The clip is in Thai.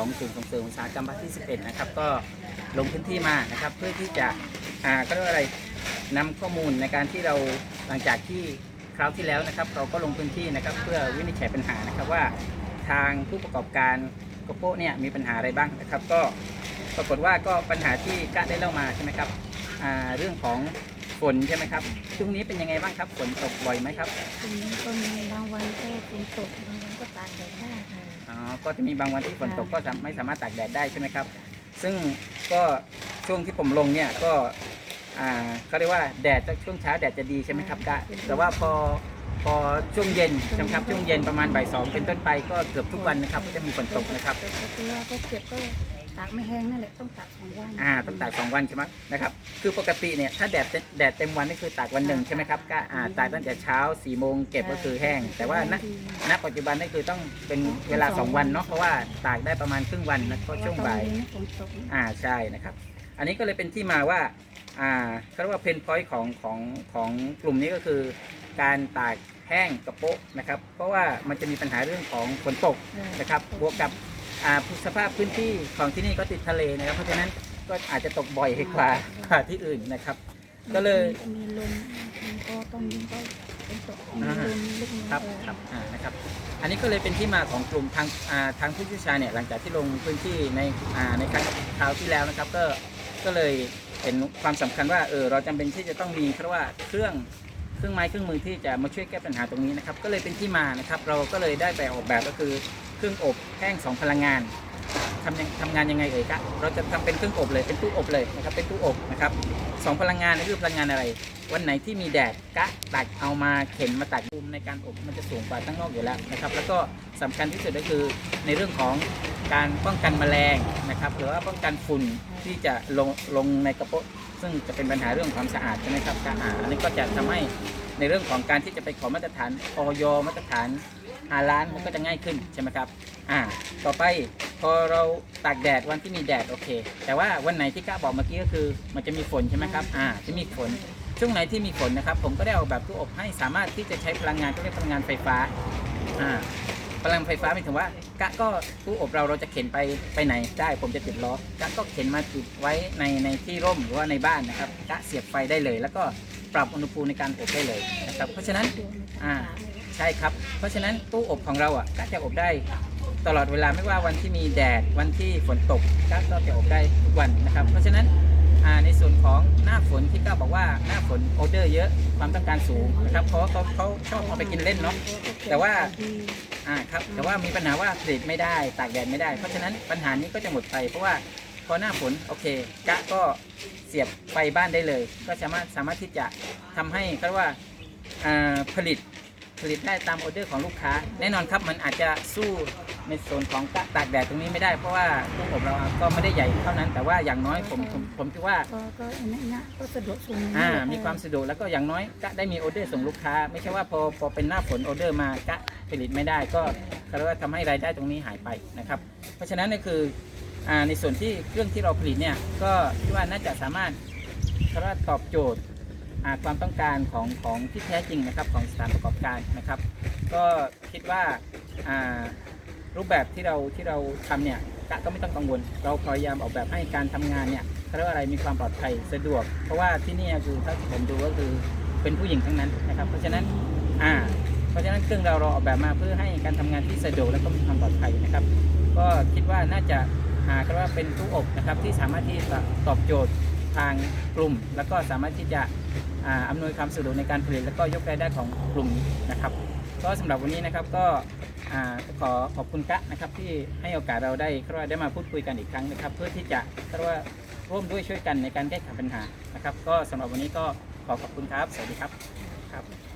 ของศูนย์ส่งเสริมอุตสาหกรรมภาคที่ 11 นะครับ ก็ลงพื้นที่มานะครับ เพื่อที่จะอ่าก็เรียกว่าอะไรนำข้อมูลในการที่เราหลังจากที่คราวที่แล้วนะครับ เราก็ลงพื้นที่นะครับ เพื่อวินิจฉัยปัญหานะครับว่าทางผู้ประกอบการโกโก้เนี่ยมีปัญหาอะไรบ้างนะครับ ก็ปรากฏว่าก็ปัญหาที่กะได้เล่ามาใช่ไหมครับอ่าเรื่องของฝนใช่ไหมครับช่วงนี้เป็นยังไงบ้างครับฝนตกบ่อยไหมครับ ตรงนี้ก็มีบางวันก็ฝนตกบางวันก็ตากแดดได้ ก็จะมีบางวันที่ฝนตกก็จะไม่สามารถตากแดดได้ใช่ไหมครับ ซึ่งก็ช่วงที่ผมลงเนี่ยก็อ่าเขาเรียกว่าแดดช่วงเช้าแดดจะดีใช่ไหมครับกะแต่ว่าพอพอช่วงเย็นใช่ไหมครับช่วงเย็นประมาณบ่ายสองเป็นต้นไปก็เกือบทุกวันนะครับก็จะมีฝนตกนะครับแต่ก็คือว่าก็เก็บก็ตากไม่แห้งนั่นแหละต้องตากสองวันอ่าต้องตากสองวันใช่ไหมนะครับคือปกติเนี่ยถ้าแดดเต็มแดดเต็มวันนี่คือตากวันหนึ่งใช่ไหมครับก็อ่าตากตั้งแต่เช้าสี่โมงเก็บก็คือแห้ง แต่ว่าณณปัจจุบันนี่คือต้องเป็นเวลาสองวันเนาะเพราะว่าตากได้ประมาณครึ่งวันนะก็ช่วงบ่ายฝนตกอ่าใช่นะครับ อันนี้ก็เลยเป็นที่มาว่าอ่าเขาเรียกว่าเพนพอยต์ของของของกลุ่มนี้ก็คือ การตากแห้งกระโปะนะครับ เพราะว่ามันจะมีปัญหาเรื่องของฝนตกนะครับบวกกับอ่า สภาพพื้นที่ของที่นี่ก็ติดทะเลนะครับ เพราะฉะนั้นก็อาจจะตกบ่อยกว่ากว่าที่อื่นนะครับ ก็เลยมีลมมีก็ต้องมีก็ฝนตกมีอ่าลมลูกน้ครับครับอ่านะครับ อันนี้ก็เลยเป็นที่มาของกลุ่มทางอ่าทางผู้เชี่ยวชาญเนี่ยหลังจากที่ลงพื้นที่ในอ่าในครั้งคราวที่แล้วนะครับ ก็ก็เลยเห็นความสำคัญว่าเออเราจำเป็นที่จะต้องมีเพราะว่าเครื่องเครื่องไม้เครื่องมือที่จะมาช่วยแก้ปัญหาตรงนี้นะครับ ก็เลยเป็นที่มานะครับ เราก็เลยได้ไปออกแบบก็คือ เครื่องอบแห้งสองพลังงานทำยังทำงานยังไงเอ่ยครับเราจะทำเป็นเครื่องอบเลยเป็นตู้อบเลยนะครับเป็นตู้อบนะครับสองพลังงานนี่คือพลังงานอะไร วันไหนที่มีแดดกะตักเอามาเข็นมาตักภูมิในการอบมันจะสูงกว่าตั้งนอกอยู่แล้วนะครับแล้วก็สำคัญที่สุดก็คือในเรื่องของการป้องกันแมลงนะครับหรือว่าป้องกันฝุ่นที่จะลงลงในกระโปะซึ่งจะเป็นปัญหาเรื่องความสะอาดใช่ไหมครับการอาอันนี้ก็จะทำให้ในเรื่องของการที่จะไปขอมาตรฐานอยมาตรฐาน หาร้านมันก็จะง่ายขึ้นใช่ไหมครับอ่าต่อไปพอเราตากแดดวันที่มีแดดโอเค แต่ว่าวันไหนที่ก้าบอกเมื่อกี้ก็คือ มันจะมีฝนใช่ไหมครับอ่าจะมีฝนช่วงไหนที่มีฝนนะครับ ผมก็ได้ออกแบบตู้อบให้สามารถที่จะใช้พลังงานที่เรียกพลังงานไฟฟ้าอ่าพลังไฟฟ้าหมายถึงว่ากะก็ตู้อบเราเราจะเข็นไปไปไหนได้ ผมจะติดล้อกะก็เข็นมาติดไว้ในในที่ร่มหรือว่าในบ้านนะครับกะเสียบไฟได้เลย แล้วก็ปรับอุณหภูมิในการอบได้เลยนะครับเพราะฉะนั้นอ่า ใช่ครับ เพราะฉะนั้นตู้อบของเราอะก็จะอบได้ตลอดเวลาไม่ว่าวันที่มีแดดวันที่ฝนตกก็ก็จะอบได้ทุกวันนะครับ เพราะฉะนั้นในส่วนของหน้าฝนที่ก้าบอกว่าหน้าฝนออเดอร์เยอะความต้องการสูงนะครับเพราะเขาเขาชอบเอาไปกินเล่นเนาะแต่ว่าอ่าครับแต่ว่ามีปัญหาว่าผลิตไม่ได้ตากแดดไม่ได้ เพราะฉะนั้นปัญหานี้ก็จะหมดไป เพราะว่าพอหน้าฝนโอเคกะก็เสียบไฟบ้านได้เลย ก็สามารถสามารถที่จะทำให้ก็ว่าผลิต ผลิตได้ตามออเดอร์ของลูกค้า แน่นอนครับมันอาจจะสู้ในส่วนของกะตากแดดตรงนี้ไม่ได้เพราะว่าตู้อบเราก็ไม่ได้ใหญ่เท่านั้น แต่ว่าอย่างน้อยผมผมผมคิดว่าก็ก็อันนี้นะก็สะดวกส่งอ่ามีความสะดวกแล้วก็อย่างน้อยก็ได้มีออเดอร์ส่งลูกค้า ไม่ใช่ว่าพอพอเป็นหน้าฝนออเดอร์มาก็ผลิตไม่ได้ก็ก็เรียกว่าทำให้รายได้ตรงนี้หายไปนะครับ เพราะฉะนั้นนี่คืออ่าในส่วนที่เครื่องที่เราผลิตเนี่ยก็คิดว่าน่าจะสามารถเรียกว่าตอบโจทย์อ่า ความต้องการของของที่แท้จริงนะครับของสถานประกอบการนะครับ ก็คิดว่ารูปแบบที่เราที่เราทำเนี่ยกะก็ไม่ต้องกังวล เราพยายามออกแบบให้การทำงานเนี่ยเขาเรียกว่าอะไรมีความปลอดภัยสะดวก เพราะว่าที่นี่คือถ้าผมดูก็คือเป็นผู้หญิงทั้งนั้นนะครับ เพราะฉะนั้นอ่าเพราะฉะนั้นเครื่องเราเราออกแบบมาเพื่อให้การทำงานที่สะดวกและก็มีความปลอดภัยนะครับ ก็คิดว่าน่าจะหาก็ว่าเป็นตู้อบนะครับที่สามารถที่จะตอบโจทย์ ทางกลุ่ม แล้วก็สามารถที่จะอำนวยความสะดวกในการผลิต แล้วก็ยกรายได้ของกลุ่มนะครับก็สำหรับวันนี้นะครับก็ขอขอบคุณกะนะครับที่ให้โอกาสเราได้ก็ว่าได้มาพูดคุยกันอีกครั้งนะครับ เพื่อที่จะก็ว่าร่วมด้วยช่วยกันในการแก้ไขปัญหานะครับ ก็สำหรับวันนี้ก็ขอขอบคุณครับ สวัสดีครับครับ